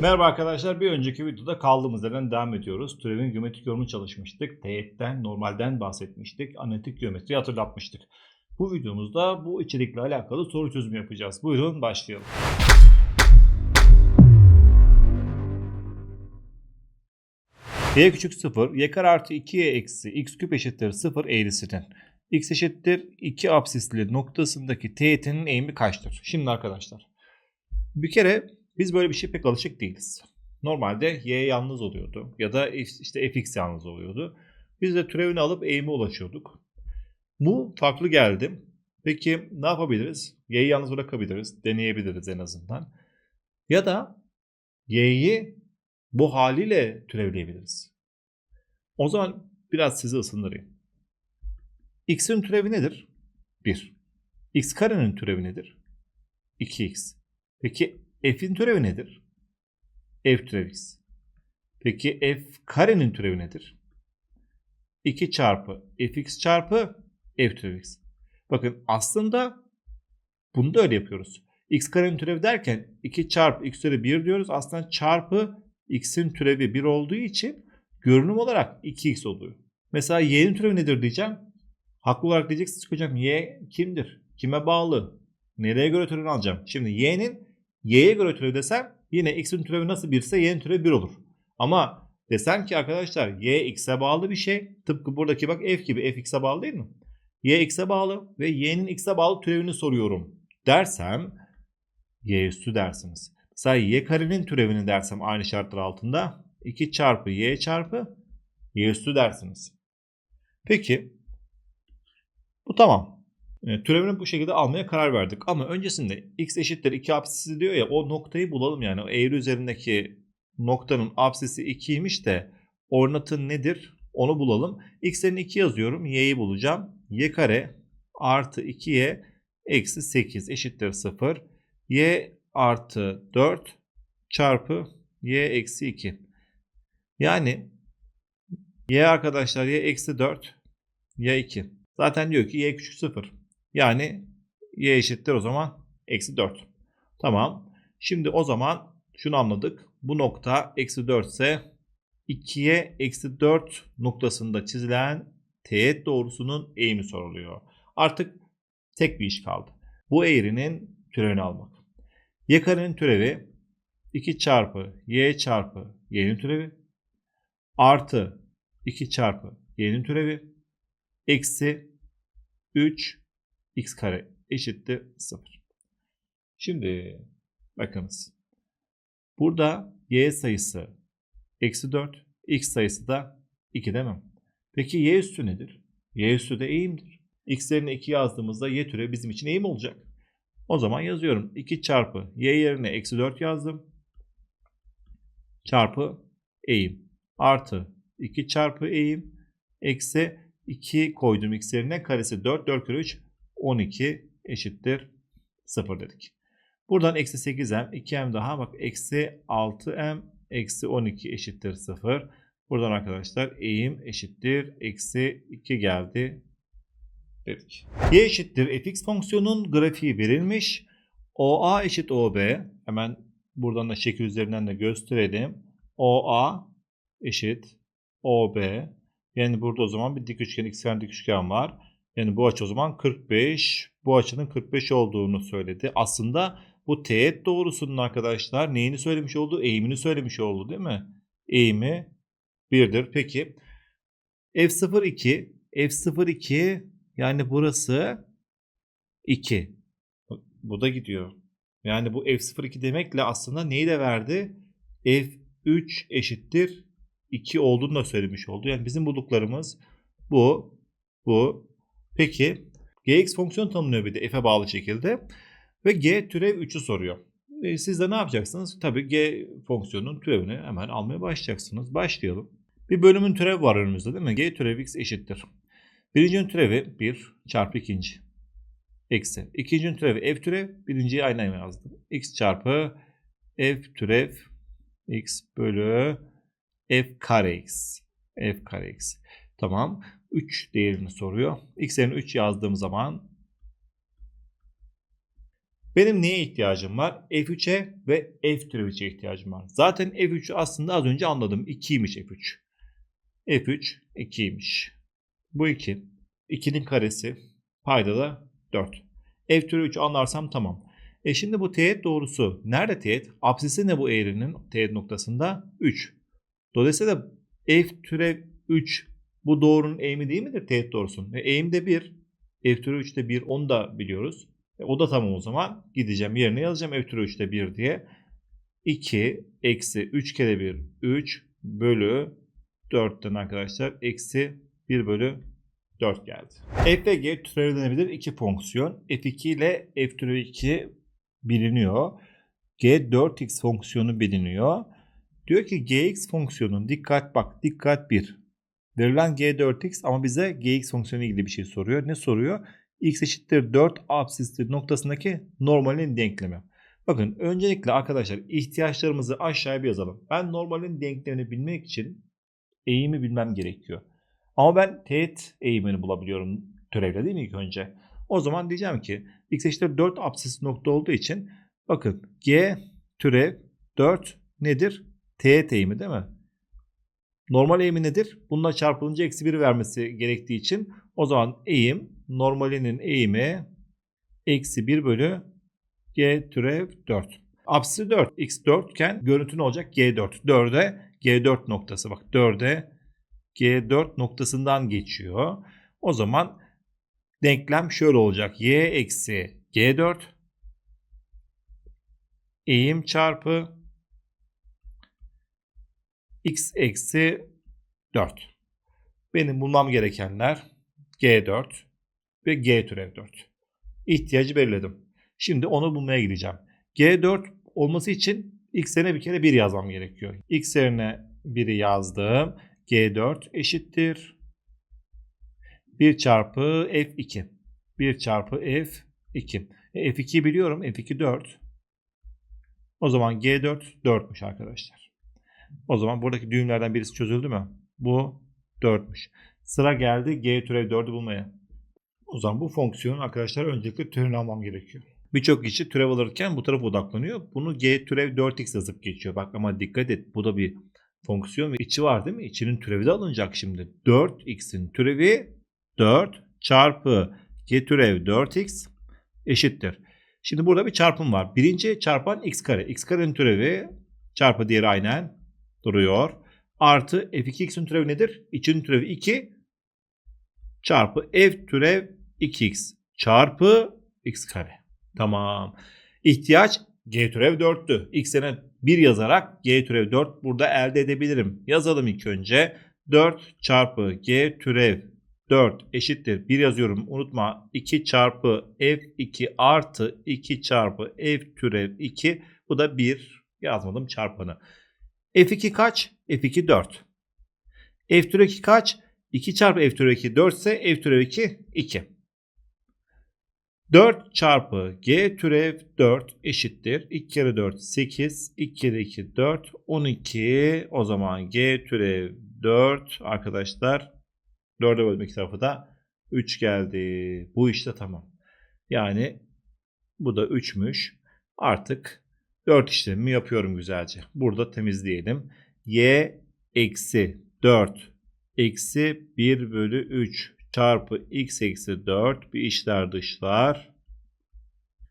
Merhaba arkadaşlar. Bir önceki videoda kaldığımız yerden devam ediyoruz. Türevin geometrik yorumu çalışmıştık. Teğetten, normalden bahsetmiştik. Analitik geometriyi hatırlatmıştık. Bu videomuzda bu içerikle alakalı soru çözümü yapacağız. Buyurun başlayalım. y küçük 0, y kare artı 2y eksi x küp eşittir 0 eğrisinin x eşittir 2 absisli noktasındaki teğetinin eğimi kaçtır? Şimdi arkadaşlar bir kere biz böyle bir şey pek alışık değiliz. Normalde y yalnız oluyordu ya da işte fx yalnız oluyordu. Biz de türevini alıp eğime ulaşıyorduk. Bu farklı geldi. Peki ne yapabiliriz? Y'yi yalnız bırakabiliriz. Deneyebiliriz en azından. Ya da y'yi bu haliyle türevleyebiliriz. O zaman biraz sizi ısındırayım. x'in türevi nedir? 1. x karenin türevi nedir? 2x. Peki f'in türevi nedir? f türevi x. Peki f karenin türevi nedir? 2 çarpı fx çarpı f türevi x. Bakın aslında bunu da öyle yapıyoruz. x karenin türevi derken 2 çarpı x türevi 1 diyoruz. Aslında çarpı x'in türevi 1 olduğu için görünüm olarak 2x oluyor. Mesela y'nin türevi nedir diyeceğim. Haklı olarak diyeceksiniz ki hocam y kimdir? Kime bağlı? Nereye göre türevini alacağım? Şimdi y'nin y'ye göre türevi desem yine x'in türevi nasıl 1 ise y'nin türevi 1 olur. Ama desem ki arkadaşlar y x'e bağlı bir şey. Tıpkı buradaki bak f gibi f x'e bağlı değil mi? y x'e bağlı ve y'nin x'e bağlı türevini soruyorum dersem y üstü dersiniz. Mesela y karenin türevini dersem aynı şartlar altında 2 çarpı y çarpı y üstü dersiniz. Peki bu tamam. E, türevini bu şekilde almaya karar verdik. Ama öncesinde x eşittir 2 absisi diyor ya o noktayı bulalım yani. O eğri üzerindeki noktanın absisi 2'ymiş de ornatın nedir onu bulalım. x'lerini 2 yazıyorum. y'yi bulacağım. y kare artı 2y eksi 8 eşittir 0. y artı 4 çarpı y eksi 2. Yani y arkadaşlar y eksi 4 y 2. Zaten diyor ki y küçük 0. Yani y eşittir o zaman eksi 4. Tamam. Şimdi o zaman şunu anladık. Bu nokta eksi 4 ise 2'ye eksi 4 noktasında çizilen teğet doğrusunun eğimi soruluyor. Artık tek bir iş kaldı. Bu eğrinin türevini almak. Y karenin türevi 2 çarpı y çarpı y'nin türevi artı 2 çarpı y'nin türevi eksi 3 x kare eşittir 0. Şimdi bakınız. Burada y sayısı eksi 4, x sayısı da 2 değil mi? Peki y üstü nedir? y üstü de eğimdir. x yerine 2 yazdığımızda y türevi bizim için eğim olacak. O zaman yazıyorum. 2 çarpı y yerine eksi 4 yazdım. Çarpı eğim. Artı 2 çarpı eğim. Eksi 2 koydum x yerine karesi 4. 4 kere 3 12 eşittir 0 dedik. Buradan eksi 8m 2m daha bak eksi 6m eksi 12 eşittir 0. Buradan arkadaşlar eğim eşittir eksi 2 geldi dedik. y eşittir fx fonksiyonun grafiği verilmiş. OA eşit OB. Hemen buradan da şekil üzerinden de gösterelim. OA eşit OB. Yani burada o zaman bir dik üçgen, ikizkenar dik üçgen var. Yani bu açı o zaman 45. Bu açının 45 olduğunu söyledi. Aslında bu teğet doğrusunun arkadaşlar neyini söylemiş oldu? Eğimini söylemiş oldu değil mi? Eğimi 1'dir. Peki F02 F02 yani burası 2. Bu da gidiyor. Yani bu F02 demekle aslında neyi de verdi? F3 eşittir 2 olduğunu da söylemiş oldu. Yani bizim bulduklarımız bu, bu. Peki gx fonksiyon tanımlıyor bir de f'e bağlı şekilde. Ve g türev 3'ü soruyor. E, siz de ne yapacaksınız? Tabii g fonksiyonunun türevini hemen almaya başlayacaksınız. Başlayalım. Bir bölümün türevi var önümüzde değil mi? g türev x eşittir. Birincinin türevi 1 çarpı ikinci. Eksi. İkincinin türevi f türev. Birinciyi aynı aynı yazdım. x çarpı f türev x bölü f kare x. f kare x. Tamam. 3 değerini soruyor. x yerine 3 yazdığım zaman Benim neye ihtiyacım var? F3'e ve F türev 3'e ihtiyacım var. Zaten F3'ü aslında az önce anladım. 2'ymiş F3. F3 2'ymiş. Bu 2. 2'nin karesi. Payda da 4. F türev 3 anlarsam tamam. E şimdi bu teğet doğrusu nerede teğet? Apsisi ne bu eğrinin teğet noktasında? 3. Dolayısıyla f türev 3 bu doğrunun eğimi değil midir teğet doğrusunun? E, eğim de 1. F türev 3 de 1 onu da biliyoruz. E, o da tamam o zaman. Gideceğim yerine yazacağım f türev 3 de 1 diye. 2 eksi 3 kere 1 3 bölü 4'ten arkadaşlar eksi 1 bölü 4 geldi. F ve G türevlenebilir iki fonksiyon. F2 ile F türev 2 biliniyor. G4x fonksiyonu biliniyor. Diyor ki gx fonksiyonun dikkat bak dikkat 1. Verilen g4x ama bize gx fonksiyonu ilgili bir şey soruyor. Ne soruyor? x eşittir 4 absistir noktasındaki normalin denklemi. Bakın öncelikle arkadaşlar ihtiyaçlarımızı aşağıya bir yazalım. Ben normalin denklemini bilmek için eğimi bilmem gerekiyor. Ama ben teğet eğimini bulabiliyorum türevle değil mi ilk önce? O zaman diyeceğim ki x eşittir 4 absis nokta olduğu için bakın g türev 4 nedir? Teğet eğimi değil mi? Normal eğimi nedir? Bununla çarpılınca eksi 1 vermesi gerektiği için o zaman eğim normalinin eğimi eksi 1 bölü g türev 4. Apsisi 4. x 4 iken görüntü ne olacak? g4. 4'e g4 noktası bak 4'e g4 noktasından geçiyor. O zaman denklem şöyle olacak. y eksi g4 eğim çarpı x eksi 4. Benim bulmam gerekenler g4 ve g türev 4. İhtiyacı belirledim. Şimdi onu bulmaya gideceğim. g4 olması için x yerine bir kere 1 yazmam gerekiyor. x yerine 1'i yazdım. g4 eşittir 1 çarpı f2. 1 çarpı f2. E, f2'yi biliyorum. f2 4. O zaman g4 4'müş arkadaşlar. O zaman buradaki düğümlerden birisi çözüldü mü? Bu 4'müş. Sıra geldi g türev 4'ü bulmaya. O zaman bu fonksiyonun arkadaşlar öncelikle türünü almam gerekiyor. Birçok kişi türev alırken bu tarafa odaklanıyor. Bunu g türev 4x yazıp geçiyor. Bak ama dikkat et bu da bir fonksiyon ve içi var değil mi? İçinin türevi de alınacak şimdi. 4x'in türevi 4 çarpı g türev 4x eşittir. Şimdi burada bir çarpım var. Birinci çarpan x kare. x karenin türevi çarpı diğeri aynen duruyor. Artı f2x'in türevi nedir? İçinin türevi 2 çarpı f türev 2x çarpı x kare. Tamam. İhtiyaç g türev 4'tü. x'ine 1 yazarak g türev 4 burada elde edebilirim. Yazalım ilk önce. 4 çarpı g türev 4 eşittir. 1 yazıyorum unutma. 2 çarpı f2 artı 2 çarpı f türev 2. Bu da 1 yazmadım çarpanı. F2 kaç? f2 4. f türev 2 kaç? 2 çarpı f türev 2 4 ise f türev 2 2. 4 çarpı g türev 4 eşittir. 2 kere 4 8. 2 kere 2 4. 12. O zaman g türev 4 arkadaşlar 4'e bölmek tarafı da 3 geldi. Bu işte tamam. Yani bu da 3'müş. Artık 4 işlemi yapıyorum güzelce. Burada temizleyelim. y eksi 4 eksi 1 bölü 3 çarpı x eksi 4 bir işler dışlar.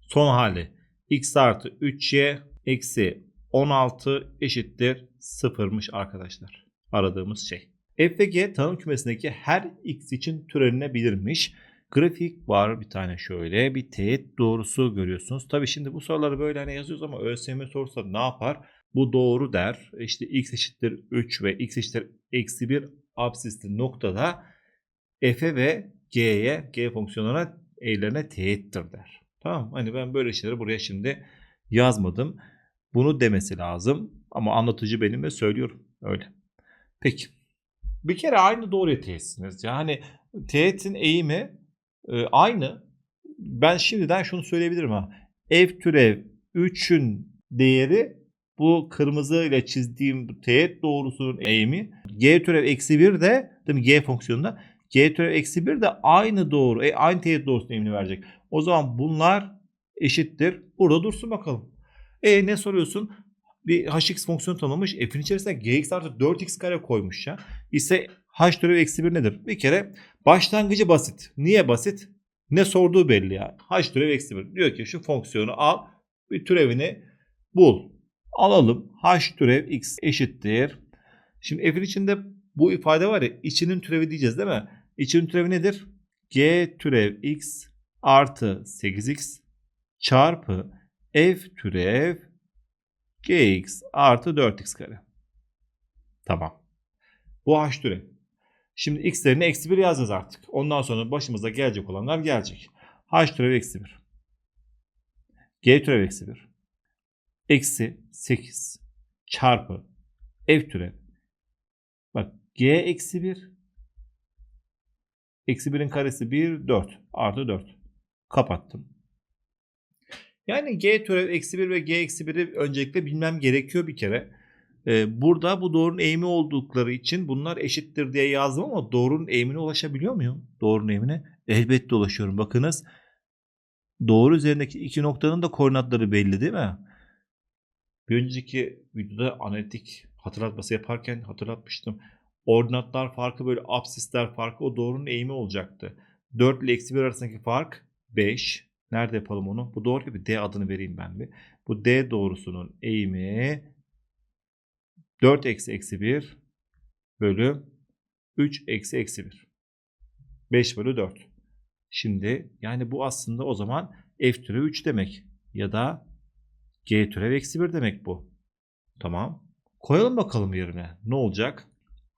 Son hali x artı 3y eksi 16 eşittir 0'mış arkadaşlar. Aradığımız şey. F ve G tanım kümesindeki her x için türenilebilirmiş. Grafik var bir tane şöyle bir teğet doğrusu görüyorsunuz. Tabi şimdi bu soruları böyle hani yazıyoruz ama ÖSYM sorsa ne yapar? Bu doğru der. İşte x eşittir 3 ve x eşittir eksi 1 absisli noktada f'e ve g'ye, g fonksiyonlarına eğrilerine teğettir der. Tamam Hani ben böyle şeyleri buraya şimdi yazmadım. Bunu demesi lazım. Ama anlatıcı benim ve söylüyorum. Öyle. Peki. Bir kere aynı doğruya teğetsiniz. Yani teğetin eğimi e, aynı. Ben şimdiden şunu söyleyebilirim ha. F türev 3'ün değeri bu kırmızı ile çizdiğim teğet doğrusunun eğimi. G türev eksi 1 de değil mi? G fonksiyonunda G türev eksi 1 de aynı doğru, e, aynı teğet doğrusunun eğimini verecek. O zaman bunlar eşittir. Burada dursun bakalım. E ne soruyorsun? Bir hx fonksiyonu tanımlamış. F'in içerisine gx artı 4x kare koymuş ya. İse h türevi eksi 1 nedir? Bir kere başlangıcı basit. Niye basit? Ne sorduğu belli ya. h türevi eksi 1. Diyor ki şu fonksiyonu al. Bir türevini bul. Alalım. h türev x eşittir. Şimdi f'in içinde bu ifade var ya içinin türevi diyeceğiz değil mi? İçinin türevi nedir? g türev x artı 8x çarpı f türev gx artı 4x kare. Tamam. Bu h türev. Şimdi x'lerini eksi 1 yazacağız artık. Ondan sonra başımıza gelecek olanlar gelecek. h türev eksi 1. g türev eksi 1. Eksi 8 çarpı f türev. Bak g eksi 1 Eksi 1'in karesi 1, 4. Artı 4. Kapattım. Yani g türev eksi 1 ve g eksi 1'i öncelikle bilmem gerekiyor bir kere. Ee, burada bu doğrunun eğimi oldukları için bunlar eşittir diye yazdım ama doğrunun eğimine ulaşabiliyor muyum? Doğrunun eğimine elbette ulaşıyorum. Bakınız doğru üzerindeki iki noktanın da koordinatları belli değil mi? Bir önceki videoda analitik hatırlatması yaparken hatırlatmıştım. Ordinatlar farkı böyle absisler farkı o doğrunun eğimi olacaktı. 4 ile eksi 1 arasındaki fark 5. Nerede yapalım onu? Bu doğru gibi D adını vereyim ben bir. Bu D doğrusunun eğimi 4 eksi eksi 1 bölü 3 eksi eksi 1. 5 bölü 4. Şimdi yani bu aslında o zaman f türev 3 demek. Ya da g türev eksi 1 demek bu. Tamam. Koyalım bakalım yerine. Ne olacak?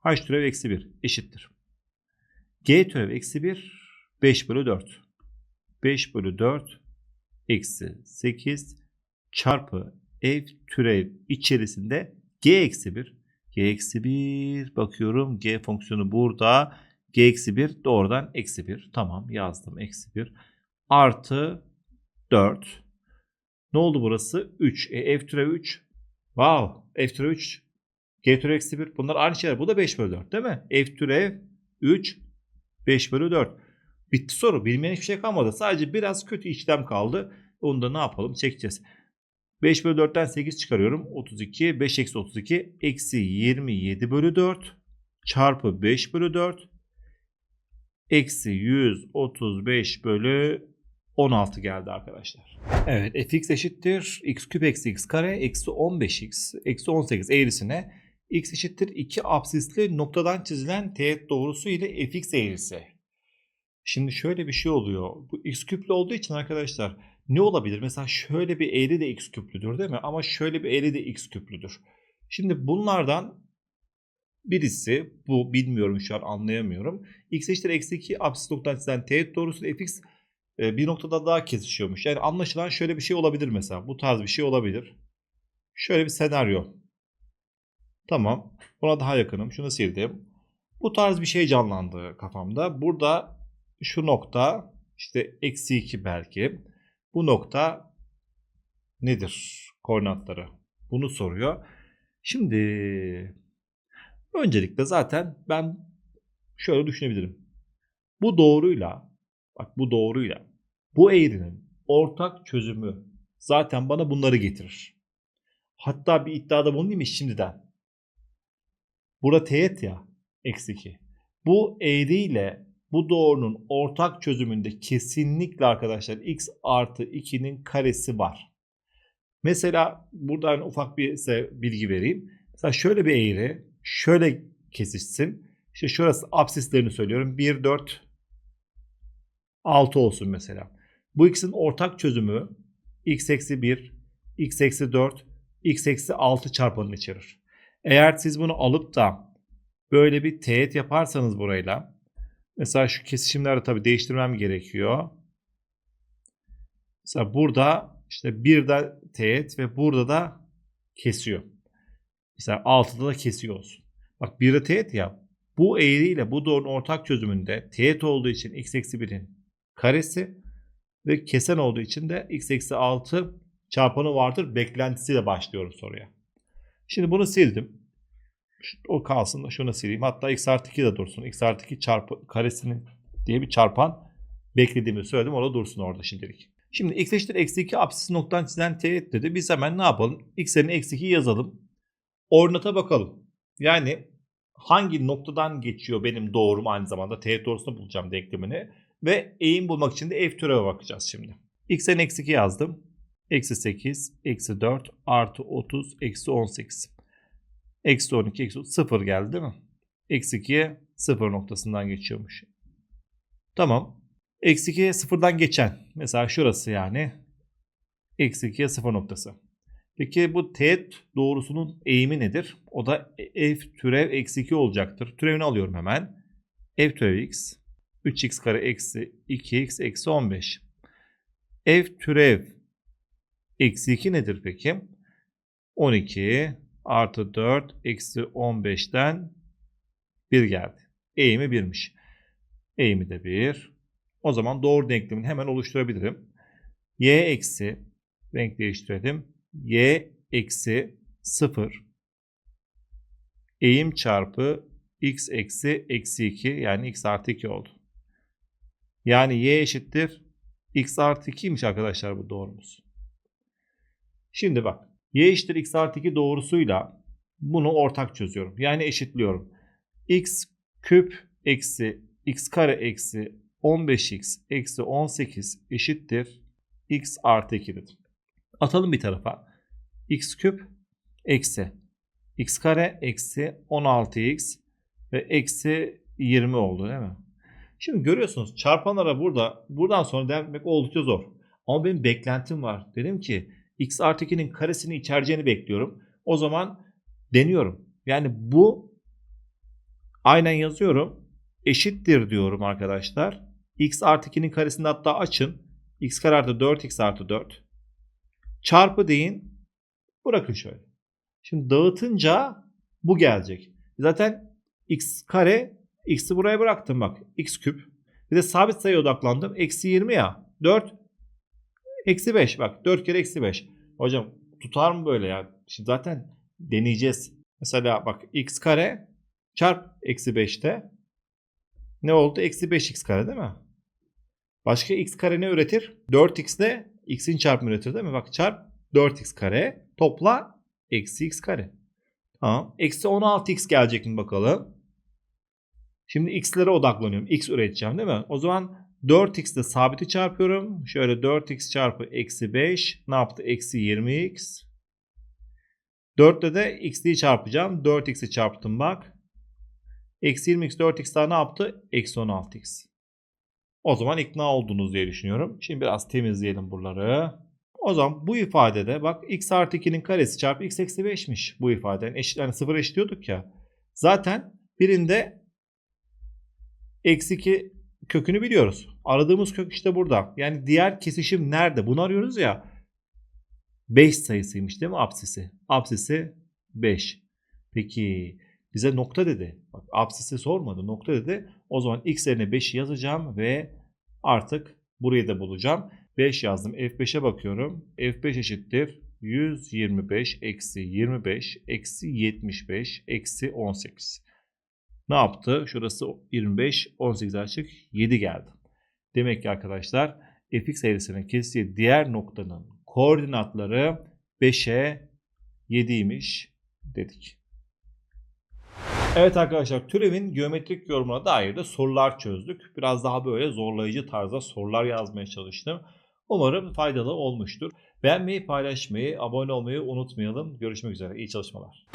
h türev eksi 1 eşittir. g türev eksi 1 5 bölü 4. 5 bölü 4 eksi 8 çarpı f türev içerisinde g eksi 1. g eksi 1 bakıyorum g fonksiyonu burada. g eksi 1 doğrudan eksi 1. Tamam yazdım eksi 1. Artı 4. Ne oldu burası? 3. E, f türev 3. Wow. F türev 3 G türev eksi 1. Bunlar aynı şeyler. Bu da 5 bölü 4 değil mi? F türev 3 5 bölü 4. Bitti soru. Bilmeyen hiçbir şey kalmadı. Sadece biraz kötü işlem kaldı. Onu da ne yapalım? Çekeceğiz. 5 bölü 4'ten 8 çıkarıyorum. 32. 5 eksi 32. Eksi 27 bölü 4. Çarpı 5 bölü 4. Eksi 135 bölü 16 geldi arkadaşlar. Evet fx eşittir x küp eksi x kare eksi 15x eksi 18 eğrisine x eşittir 2 absisli noktadan çizilen teğet doğrusu ile fx eğrisi. Şimdi şöyle bir şey oluyor. Bu x küplü olduğu için arkadaşlar ne olabilir? Mesela şöyle bir eğri de x küplüdür değil mi? Ama şöyle bir eğri de x küplüdür. Şimdi bunlardan birisi bu bilmiyorum şu an anlayamıyorum. x eşittir eksi 2 absis noktadan çizilen teğet doğrusu fx e, bir noktada daha kesişiyormuş. Yani anlaşılan şöyle bir şey olabilir mesela. Bu tarz bir şey olabilir. Şöyle bir senaryo. Tamam. Buna daha yakınım. Şunu sildim. Bu tarz bir şey canlandı kafamda. Burada şu nokta işte eksi 2 belki. Bu nokta nedir? Koordinatları. Bunu soruyor. Şimdi öncelikle zaten ben şöyle düşünebilirim. Bu doğruyla bak bu doğruyla bu eğrinin ortak çözümü zaten bana bunları getirir. Hatta bir iddiada bulunayım mı şimdiden? Burada teğet ya eksi 2. Bu eğriyle bu doğrunun ortak çözümünde kesinlikle arkadaşlar x artı 2'nin karesi var. Mesela buradan ufak bir bilgi vereyim. Mesela şöyle bir eğri şöyle kesişsin. İşte şurası absislerini söylüyorum. 1, 4, 6 olsun mesela. Bu ikisinin ortak çözümü x eksi 1, x eksi 4, x eksi 6 çarpanını içerir. Eğer siz bunu alıp da böyle bir teğet yaparsanız burayla mesela şu kesişimleri tabii değiştirmem gerekiyor. Mesela burada işte bir de teğet ve burada da kesiyor. Mesela 6'da da kesiyor olsun. Bak bir de teğet ya. Bu eğriyle bu doğrunun ortak çözümünde teğet olduğu için x eksi 1'in karesi ve kesen olduğu için de x eksi 6 çarpanı vardır. Beklentisiyle başlıyorum soruya. Şimdi bunu sildim. O kalsın da şunu sileyim. Hatta x artı 2 de dursun. x artı 2 çarpı karesinin diye bir çarpan beklediğimi söyledim. O da dursun orada şimdilik. Şimdi x eşittir eksi 2 apsis noktadan çizilen teğet dedi. Biz hemen ne yapalım? x yerine eksi 2 yazalım. Ordinata bakalım. Yani hangi noktadan geçiyor benim doğrum aynı zamanda teğet doğrusunu bulacağım denklemini. Ve eğim bulmak için de f türeve bakacağız şimdi. x yerine eksi 2 yazdım. Eksi 8, eksi 4, artı 30, eksi 18. Eksi 12, eksi 0 geldi değil mi? Eksi 2'ye 0 noktasından geçiyormuş. Tamam. Eksi 2'ye 0'dan geçen. Mesela şurası yani. Eksi 2'ye 0 noktası. Peki bu teğet doğrusunun eğimi nedir? O da f türev eksi 2 olacaktır. Türevini alıyorum hemen. f türev x. 3x kare eksi 2x eksi 15. f türev eksi 2 nedir peki? 12 artı 4 eksi 15'ten 1 geldi. Eğimi 1'miş. Eğimi de 1. O zaman doğru denklemini hemen oluşturabilirim. y eksi renk değiştirelim. y eksi 0 eğim çarpı x eksi eksi 2 yani x artı 2 oldu. Yani y eşittir x artı 2'ymiş arkadaşlar bu doğrumuz. Şimdi bak y eşittir x artı 2 doğrusuyla bunu ortak çözüyorum. Yani eşitliyorum. x küp eksi x kare eksi 15x eksi 18 eşittir x artı 2 dedim. Atalım bir tarafa. x küp eksi x kare eksi 16x ve eksi 20 oldu değil mi? Şimdi görüyorsunuz çarpanlara burada buradan sonra devam etmek oldukça zor. Ama benim beklentim var. Dedim ki x artı 2'nin karesini içereceğini bekliyorum. O zaman deniyorum. Yani bu aynen yazıyorum. Eşittir diyorum arkadaşlar. x artı 2'nin karesini hatta açın. x kare artı 4x artı 4. Çarpı deyin. Bırakın şöyle. Şimdi dağıtınca bu gelecek. Zaten x kare x'i buraya bıraktım bak. x küp. Bir de sabit sayıya odaklandım. Eksi 20 ya. 4 eksi 5 bak 4 kere eksi 5. Hocam tutar mı böyle ya? Şimdi zaten deneyeceğiz. Mesela bak x kare çarp eksi 5'te ne oldu? Eksi 5x kare değil mi? Başka x kare ne üretir? 4x de x'in çarpımı üretir değil mi? Bak çarp 4x kare topla eksi x kare. Tamam. Eksi 16x gelecek mi bakalım? Şimdi x'lere odaklanıyorum. x üreteceğim değil mi? O zaman 4x ile sabiti çarpıyorum. Şöyle 4x çarpı eksi 5 ne yaptı? Eksi 20x. 4 ile de x'liyi çarpacağım. 4x'i çarptım bak. Eksi 20x 4x daha ne yaptı? Eksi 16x. O zaman ikna oldunuz diye düşünüyorum. Şimdi biraz temizleyelim buraları. O zaman bu ifadede bak x artı 2'nin karesi çarpı x eksi 5'miş bu ifadenin. Eşit, yani 0 eşitliyorduk ya. Zaten birinde eksi 2 kökünü biliyoruz. Aradığımız kök işte burada. Yani diğer kesişim nerede? Bunu arıyoruz ya. 5 sayısıymış değil mi apsisi? Apsisi 5. Peki bize nokta dedi. Bak apsisi sormadı. Nokta dedi. O zaman x yerine 5'i yazacağım ve artık burayı da bulacağım. 5 yazdım. F5'e bakıyorum. F5 eşittir. 125 eksi 25 eksi 75 eksi 18. Ne yaptı? Şurası 25, 18 açık 7 geldi. Demek ki arkadaşlar fx eğrisinin kestiği diğer noktanın koordinatları 5'e 7'ymiş dedik. Evet arkadaşlar türevin geometrik yorumuna dair de sorular çözdük. Biraz daha böyle zorlayıcı tarzda sorular yazmaya çalıştım. Umarım faydalı olmuştur. Beğenmeyi, paylaşmayı, abone olmayı unutmayalım. Görüşmek üzere. İyi çalışmalar.